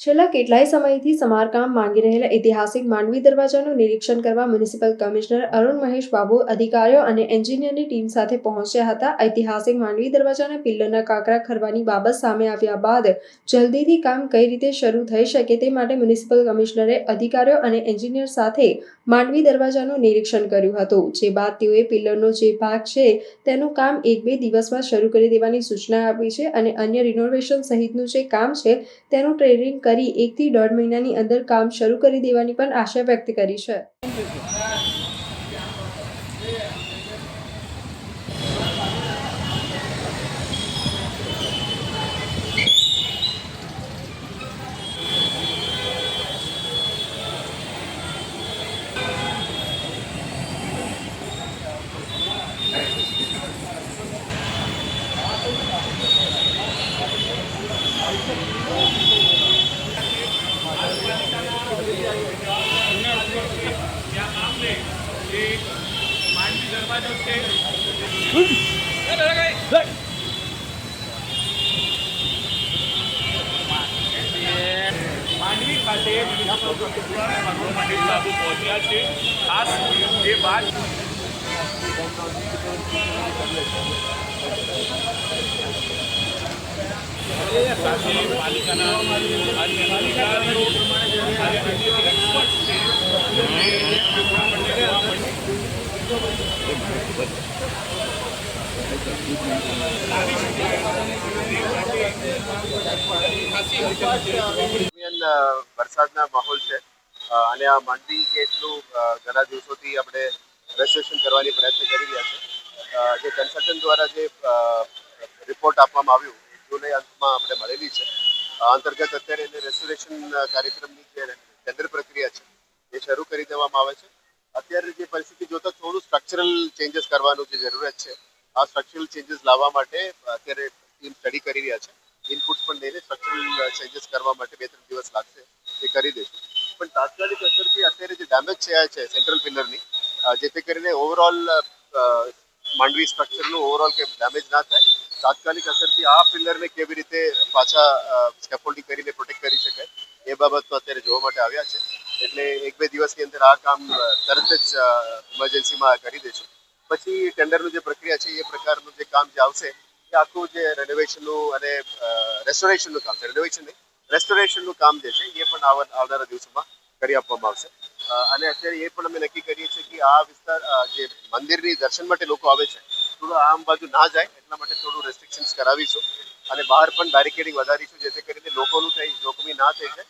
છેલ્લા કેટલાય સમયથી સમારકામ માંગી રહેલા ઐતિહાસિક માંડવી દરવાજાનું નિરીક્ષણ કરવા મ્યુનિસિપલ કમિશનર અરુણ મહેશ બાબુ અધિકારીઓ અને એન્જિનિયરની ટીમ સાથે પહોંચ્યા હતા. ઐતિહાસિક માંડવી દરવાજાના પિલ્લરના કાંકરા ખરવાની બાબત સામે આવ્યા બાદ જલ્દીથી કામ કઈ રીતે શરૂ થઈ શકે તે માટે મ્યુનિસિપલ કમિશનરે અધિકારીઓ અને એન્જિનિયર સાથે માંડવી દરવાજાનું નિરીક્ષણ કર્યું હતું. જે બાદ તેઓએ પિલ્લરનો જે ભાગ છે તેનું કામ એક બે દિવસમાં શરૂ કરી દેવાની સૂચના આપી છે અને અન્ય રિનોવેશન સહિતનું જે કામ છે તેનું ટ્રેનિંગ કરી એકથી દોઢ મહિનાની અંદર કામ શરૂ કરી દેવાની પણ આશા વ્યક્ત કરી છે. માંડવી મંદિર સાધુ પહોંચ્યા છે ખાસ એ બાદ સાથે પાલિકાના અન્ય અધિકારીઓ અને અન્ય જે experts છે એ આપણને જોવા મળશે. દરમિયાન અ, વરસાદના માહોલ છે. અને આ માંડવી ગેટનું ઘણા દિવસોથી આપણે રજીસ્ટ્રેશન કરવાની પ્રયત્ન કરી રહ્યા છે. જે કન્સલ્ટન્ટ દ્વારા જે રિપોર્ટ આપવામાં આવ્યું જૂને અંતમાં આપણે મળેલી છે. અંતર્ગત અત્યારે એને રેસ્ટોરેશન કાર્યક્રમની જે ટેન્ડર પ્રક્રિયા છે, એ શરૂ કરી દેવામાં આવે છે. અત્યારે જે પરિસ્થિતિ જોતા સ્ટ્રક્ચરલ ચેન્જીસ કરવાનું જે જરૂરત છે, આ સ્ટ્રક્ચરલ ચેન્જીસ લાવવા માટે અત્યારે ટીમ સ્ટડી કરી રહ્યા છે. ઇનપુટ્સ પણ લઈને સ્ટ્રક્ચરલ ચેન્જીસ કરવા માટે બે ત્રણ દિવસ લાગશે એ કરી દઈશું. પણ તાત્કાલિક અસરથી અત્યારે જે ડેમેજ થયા છે સેન્ટ્રલ પિલરની જેથી કરીને ઓવરઓલ માંડવી સ્ટ્રક્ચરનું ઓવરઓલ કે ડેમેજ ના થાય, તાત્કાલિક અસરથી આ પિલરને કેવી રીતે પાછા સ્કેફોલ્ડિંગ કરીને પ્રોટેક્ટ કરી શકાય એ બાબત અત્યારે જોવા માટે આવ્યા છે. એટલે એક બે દિવસની અંદર આ કામ તરત જ ઇમરજન્સીમાં કરી દેશું. પછી ટેન્ડરનું જે પ્રક્રિયા છે એ પ્રકારનું જે કામ જે આવશે, એ આખું જે રેનોવેશનનું અને રેસ્ટોરેશનનું કામ છે. રેનોવેશન નહીં રેસ્ટોરેશનનું કામ જે છે એ પણ આવનારા દિવસોમાં કરી આપવામાં આવશે. અને અત્યારે એ પણ અમે નક્કી કરીએ છીએ કે આ વિસ્તાર જે મંદિરની દર્શન માટે લોકો આવે છે, થોડું આમ બાજુ ના જાય, એટલા માટે થોડું રેસ્ટ્રિક્શન્સ કરાવીશું. અને બહાર પણ બેરિકેડિંગ વધારીશું, જેથી કરીને લોકોનું કંઈ જોખમી ના થઈ જાય.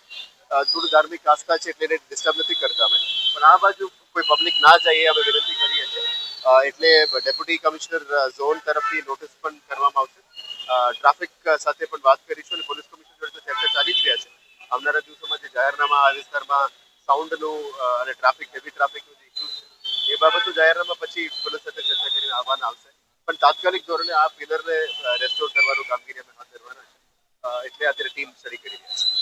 થોડું ધાર્મિક આસ્થા છે એટલે એને ડિસ્ટર્બ નથી કરતા અમે. પણ આ બાજુ કોઈ પબ્લિક ના જાય અમે વિનંતી કરીએ છીએ. એટલે ડેપ્યુટી કમિશનર ઝોન તરફથી નોટિસ પણ કરવામાં આવશે. ટ્રાફિક સાથે પણ વાત કરીશું અને પોલીસ કમિશનર જોડે ચર્ચા ચાલી જ રહ્યા છે. આવનારા દિવસોમાં જે જાહેરનામા આ વિસ્તારમાં સાઉન્ડનું અને ટ્રાફિક હેવી ટ્રાફિકનું જે ઇસ્યુ છે, એ બાબતનું જાહેરનામા પછી પોલીસ સાથે ચર્ચા કરીને આવવાના આવશે. પણ તાત્કાલિક ધોરણે આ પિલરને રેસ્ટોર કરવાનું કામગીરી અમે હાથ ધરવાના છે એટલે અત્યારે ટીમ સ્ટડી કરી રહ્યા છે.